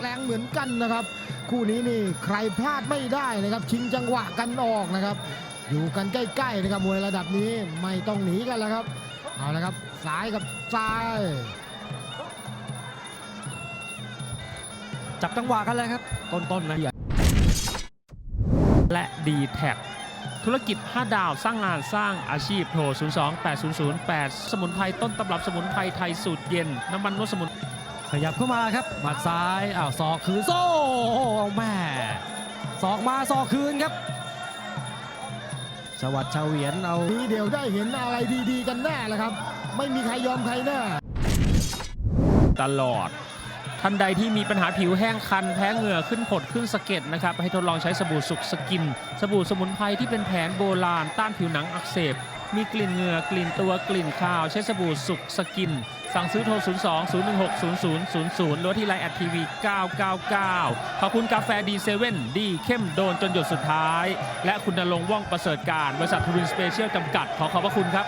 แรงเหมือนกันนะครับ คู่นี้นี่ใครพลาดไม่ได้นะครับ ชิงจังหวะกันออกนะครับ อยู่กันใกล้ๆนะครับมวยระดับนี้ไม่ต้องหนีกันแล้วครับเอาละครับซ้ายกับซ้ายจับจังหวะกันเลยครับ ต้นๆนะและ d t แท็กธุรกิจ 5 ดาวสร้างงานสร้างอาชีพโทร 02 800 8 สมุนไพรต้นตำรับสมุนไพรไทยสูตรเย็น น้ำมันนวดสมุน ขยับเข้ามาครับหมัดซ้ายอ้าวศอกคืนโซ่แม่ศอกมาศอกคืนครับชวัดเฉวียนเอานี้เดี๋ยวได้เห็นอะไรดีๆกันแน่แหละครับ ไม่มีใครยอมใครแน่ตลอด ท่านใดที่มีปัญหาผิวแห้งคัน แพ้เหงื่อขึ้นผดขึ้นสะเก็ดนะครับ ให้ทดลองใช้สบู่สุกสกิน สบู่สมุนไพรที่เป็นแผนโบราณ ต้านผิวหนังอักเสบ มีกลิ่นเหงื่อกลิ่นตัวกลิ่นคาว ใช้สบู่สุกสกิน สั่งซื้อโทร 02 016 0000 หรือว่าที่ไลน์แอดทีวี999 ขอบคุณกาแฟดีเซเว่นดีเข้มโดนจนหยดสุดท้าย และคุณนรงค์ว่องประเสริฐการ บริษัททูรินสเปเชียลจำกัด ขอขอบพระคุณครับ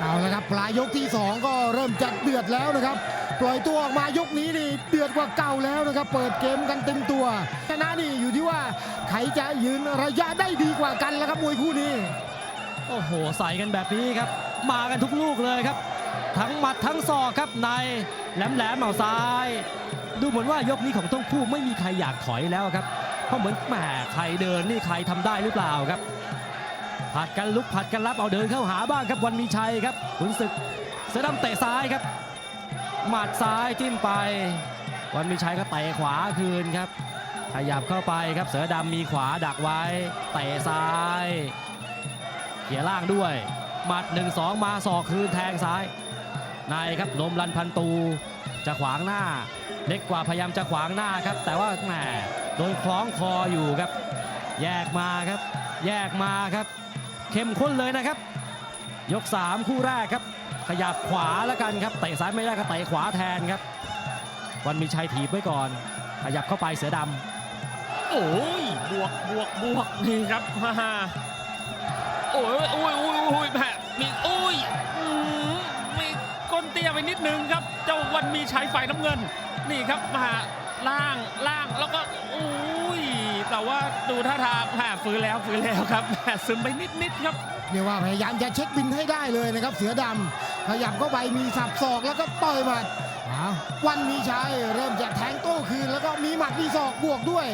เอาละครับปลายยกที่ 2 ก็เริ่มจัดเดือดแล้วนะครับ ปล่อยตัวออกมายกนี้นี่เดือดกว่าเก่าแล้วนะครับ เปิดเกมกันเต็มตัวชนะนี่อยู่ที่ว่าใครจะยืนระยะได้ดีกว่ากันแล้วครับมวยคู่นี้ โอ้โห ใส่กันแบบนี้ครับ มากันทุกลูกเลยครับ ทั้งหมัดทั้งศอกครับในแหลมแหลมเอาซ้าย ดูเหมือนว่ายกนี้ของต้องคู่ไม่มีใครอยากถอยแล้วครับเพราะเหมือนแหมใครเดินนี่ใครทำได้หรือเปล่าครับผัดกันลุกผัดกันรับเอาเดินเข้าหาบ้างครับวันมีชัยครับขุนศึกเสือดำเตะซ้ายครับหมัดซ้ายจิ้มไป วันมีชัยก็เตะขวาคืนครับขยับเข้าไปครับเสือดำมีขวาดักไว้เตะซ้ายเขี่ยล่างด้วยหมัด 1 2 มาศอกคืนแทงซ้าย ในครับลมรันพันตู จะขวางหน้า เล็กกว่าพยายามจะขวางหน้าครับ แต่ว่าแหมโดนคล้องคออยู่ครับ แยกมาครับ แยกมาครับ เข้มข้นเลยนะครับ ยก 3 คู่แรกครับ ขยับขวาแล้วกันครับเตะซ้ายไม่ได้ก็เตะขวาแทนครับ วันมีชัยถีบไว้ก่อน ขยับเข้าไปเสือดำโอ้ยบวกบวกบวกนี่ครับฮ่าฮ่าโอ้ยโอ้ยโอ้ยโอ้ยแผลมีโอ้ ตี้ยไปนิดนึงครับ เจ้าวันมีชัยฝ่ายน้ำเงิน นี่ครับมาล่างล่างแล้วก็โอ้ยแต่ว่าดูท่าทางแผลฟื้นแล้วฟื้นแล้วครับแผลซึมไปนิดนิดๆครับเรียกว่าพยายามจะเช็คบินให้ได้เลยนะครับ เสือดำขยับเข้าไปมีสับศอกแล้วก็ต่อยหมัดอ้าววันมีชัยเริ่มจะแทงโต้คืน แล้วก็มีหมัดมีศอกบวกด้วย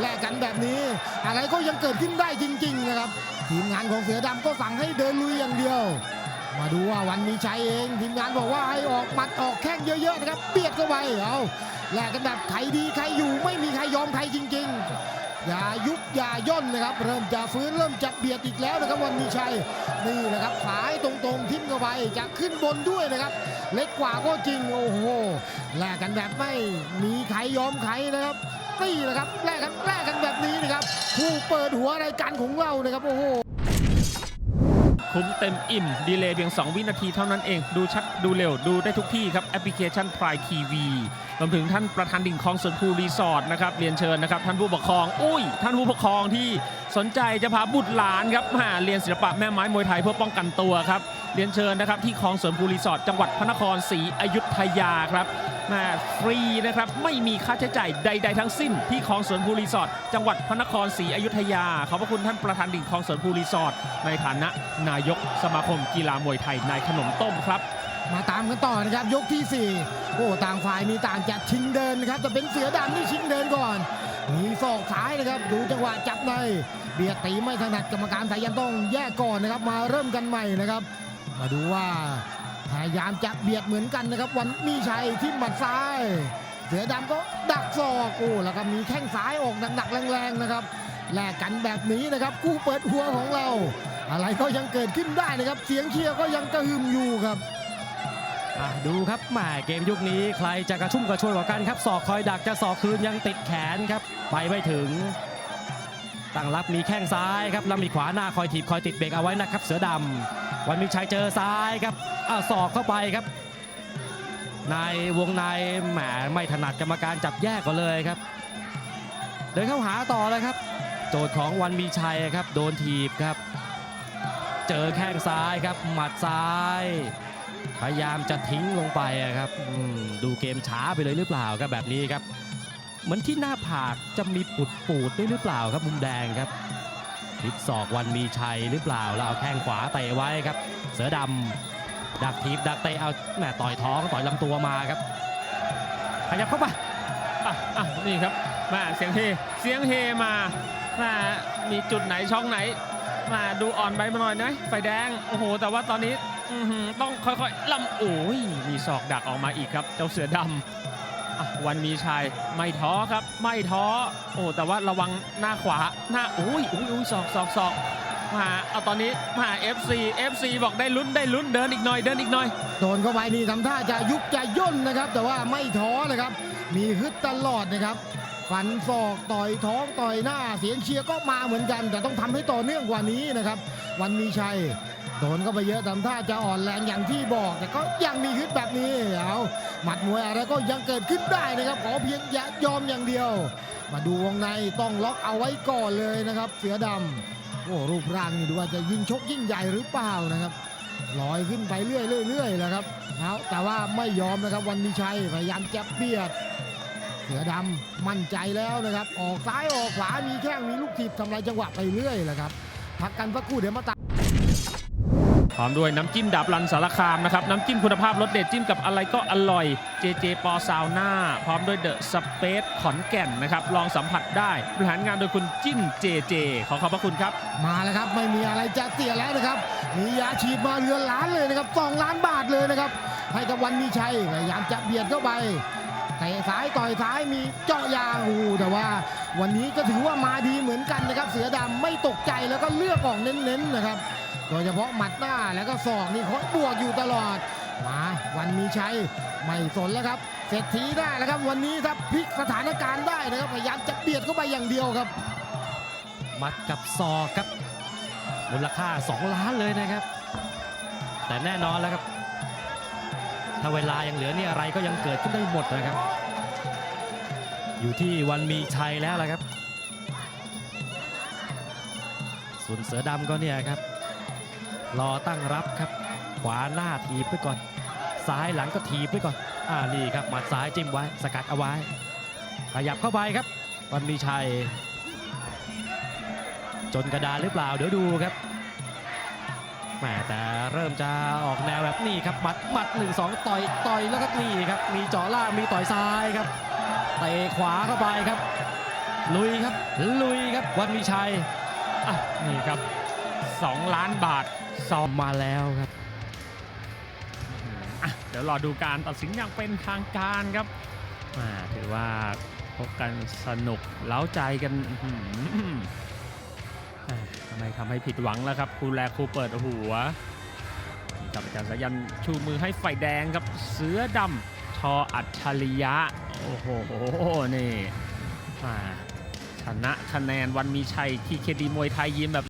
แลกกันแบบนี้ อะไรก็ยังเกิดขึ้นได้จริง ๆ นะครับ ทีมงานของเสือดำก็สั่งให้เดินลุยอย่างเดียว มาดูว่าวันมีชัยเองทีมงานบอกว่าให้ออกหมัดออกแข้งเยอะๆนะครับเบียดเข้าไปเอาแลกกันแบบใครดีใครอยู่ไม่มีใครยอมใครจริง ๆ อย่ายุบอย่าย่นนะครับ เริ่มจะฟื้นเริ่มจะเบียดอีกแล้วนะครับวันมีชัยนี่นะครับขายตรงๆทิ่มเข้าไปจะขึ้นบนด้วยนะครับ เล็กกว่าก็จริงโอ้โหแลกกันแบบไม่มีใครยอมใครนะครับนี่แหละครับแลกกันแลกกันแบบนี้นะครับผู้เปิดหัวรายการของเรานะครับโอ้โห คุ้มเต็มอิ่ม ดีเลย์เพียง 2 วินาทีเท่านั้นเอง ดูชัดดูเร็วดูได้ทุกที่ครับ แอปพลิเคชัน Prime TV รวมถึงท่านประธานดิ่งคลองสวนภูรีสอร์ทนะครับเรียนเชิญนะครับ ท่านผู้ปกครอง อุ้ย ท่านผู้ปกครองที่สนใจจะพาบุตรหลานครับมาเรียนศิลปะแม่ไม้มวยไทยเพื่อป้องกันตัวครับเรียนเชิญนะครับที่คลองสวนภูรีสอร์ทจังหวัดพระนครศรีอยุธยาครับ มาฟรีนะครับ ไม่มีค่าใช้จ่ายใด ๆ ทั้งสิ้น ที่คลองสวนภูรีสอร์ทจังหวัดพระนครศรีอยุธยา ขอบพระคุณท่านประธานดิ่งคลองสวนภูรีสอร์ทในฐานะนายกสมาคมกีฬามวยไทยนายขนมต้มครับ มาตามกันต่อนะครับยกที่ 4 โอ้ต่างฝ่ายมีต่างจะชิงเดินนะครับจะเป็นเสือดำที่ชิงเดินก่อน มีศอกซ้ายนะครับ ดูจังหวะจับในเบียดตีไม่ถนัดกรรมการสายันต้องแยกก่อนนะครับ มาเริ่มกันใหม่นะครับ มาดูว่า พยายามจะเบียดเหมือนกันนะครับ วันมีชัยที่หมัดซ้าย เสือดำก็ดักศอกโอ้แล้วก็มีแข้งซ้ายออกหนักๆแรงๆนะครับแลกกันแบบนี้นะครับคู่เปิดหัวของเรา อะไรก็ยังเกิดขึ้นได้นะครับ เสียงเชียร์ก็ยังกระหึ่มอยู่ครับดูครับแหมเกมยุคนี้ใครจะกระชุ่มกระชวยกว่ากันครับศอกคอยดักจะศอกคืนยังติดแขนครับ ไปไม่ถึง ตั้งรับมีแข้งซ้ายครับแล้วมีขวาหน้าคอยถีบคอยติดเบรกเอาไว้นะครับ เสือดำวันมีชัยเจอซ้ายครับ อ้าวศอกเข้าไปครับ ในวงในแหมไม่ถนัดกรรมการจับแยกก็เลยครับ เดินเข้าหาต่อเลยครับ โจทย์ของวันมีชัยครับ โดนถีบครับ เจอแข้งซ้ายครับ หมัดซ้าย พยายามจะทิ้งลงไปครับดูเกมช้าไปเลยหรือเปล่าครับแบบนี้ครับเหมือนที่หน้าผากจะมีปูดปูดด้วยหรือเปล่าครับมุมแดงครับทิศศอกวันมีชัยหรือเปล่าแล้วเอาแข้งขวาเตะไว้ครับ เสือดำ ดักทีบดักเตะเอาแหมต่อยท้องต่อยลำตัวมาครับขยับเข้าไปอะอะนี่ครับมาเสียงเฮเสียงเฮมามามีจุดไหนช่องไหน มาดูอ่อนไปมาหน่อยนะไฟแดงโอ้โห แต่ว่าตอนนี้ต้องค่อยๆลำโอ้ยมีศอกดักออกมาอีกครับ เจ้าเสือดำอวันมีชัยไม่ท้อครับ ไม่ท้อโอ้แต่ว่าระวังหน้าขวาหน้าโอ้ยโอ้ยโอ้ยศอกศอกศอก มาเอาตอนนี้มา FC FC บอกได้ลุ้นได้ลุ้นเดินอีกหน่อยเดินอีกหน่อย โดนเข้าไปนี่ทำท่าจะยุบจะย่นนะครับ แต่ว่าไม่ท้อนะครับ มีฮึดตลอดนะครับฟันศอกต่อยท้องต่อยหน้าเสียงเชียร์ก็มาเหมือนกัน แต่ต้องทำให้ต่อเนื่องกว่านี้นะครับ วันมีชัยโดนเข้าไปเยอะทำท่าจะอ่อนแรงอย่างที่บอก แต่ก็ยังมีฮึดแบบนี้เอาหมัดมวยอะไรก็ยังเกิดขึ้นได้นะครับขอเพียงอย่ายอมอย่างเดียว มาดูวงในต้องล็อกเอาไว้ก่อนเลยนะครับ เสือดำ โอ้รูปร่างนี่ดูว่าจะยิ่งชกยิ่งใหญ่หรือเปล่านะครับลอยขึ้นไปเรื่อยเรื่อยแหละครับเอาแต่ว่าไม่ยอมนะครับวันมีชัยพยายามจะเบียด เสือดำมั่นใจแล้วนะครับ ออกซ้ายออกขวามีแข้งมีลูกถีบทำลายจังหวะไปเรื่อยแหละครับพักกันสักครู่เดี๋ยวมาตา พร้อมด้วยน้ำจิ้มดับรันสารคามนะครับ น้ำจิ้มคุณภาพรสเด็ดจิ้มกับอะไรก็อร่อย JJ ปอซาวน่าพร้อมด้วยเดอะสเปซขอนแก่นนะครับ ลองสัมผัสได้บริหารงานโดยคุณจิ้น JJ ขอขอบพระคุณครับ มาแล้วครับ ไม่มีอะไรจะเสียแล้วนะครับ มียาฉีดมาเรือนล้านเลยนะครับสองล้านบาทเลยนะครับ ให้กับวันมีชัยพยายามจะเบียดเข้าไปเตะซ้ายต่อยซ้ายมีเจาะยางโอ้โหแต่ว่าวันนี้ก็ถือว่ามาดีเหมือนกันนะครับ เสือดำไม่ตกใจแล้วก็เลือกออกเน้นๆนะครับ โดยเฉพาะหมัดหน้าแล้วก็ศอกนี่คอยบวกอยู่ตลอด มาวันมีชัยไม่สนแล้วครับเศรษฐีได้แล้วครับ วันนี้ครับพลิกสถานการณ์ได้นะครับพยายามจะเบียดเข้าไปอย่างเดียวครับมัดกับศอกครับมูลค่า 2 ล้านเลยนะครับ แต่แน่นอนแล้วครับ ถ้าเวลายังเหลือนี่อะไรก็ยังเกิดขึ้นได้หมดนะครับ อยู่ที่วันมีชัยแล้วละครับ ส่วนเสือดำก็เนี่ยครับ รอตั้งรับครับ ขวาหน้าทีบไปก่อน ซ้ายหลังก็ทีบไปก่อน อ่านี่ครับหมัดซ้ายจิ้มไว้ สกัดเอาไว้ ขยับเข้าไปครับวันมีชัย จนกระดานหรือเปล่าเดี๋ยวดูครับแหมแต่เริ่มจะออกแนวแบบนี้ครับหมัดหมัดหนึ่งสองต่อยต่อยแล้วก็นี่ครับ มีเจาะล่างมีต่อยซ้ายครับเตะขวาเข้าไปครับ ลุยครับลุยครับวันมีชัยอะนี่ครับ 2 ล้านบาท ซอมมาแล้วครับ อะเดี๋ยวรอดูการตัดสินอย่างเป็นทางการครับอ่าถือว่าพบกันสนุกเล้าใจกันอื้อหืออ่าทำไมทำให้ผิดหวังแล้วครับครูแลครูเปิดหัวนี่ครับอาจารย์สายันชูมือให้ไฟแดงครับเสือดำชออัจฉริยะ โอ้โห นี่อ่าชนะคะแนนวันมีชัยที่เคดีมวยไทยยิมแบบ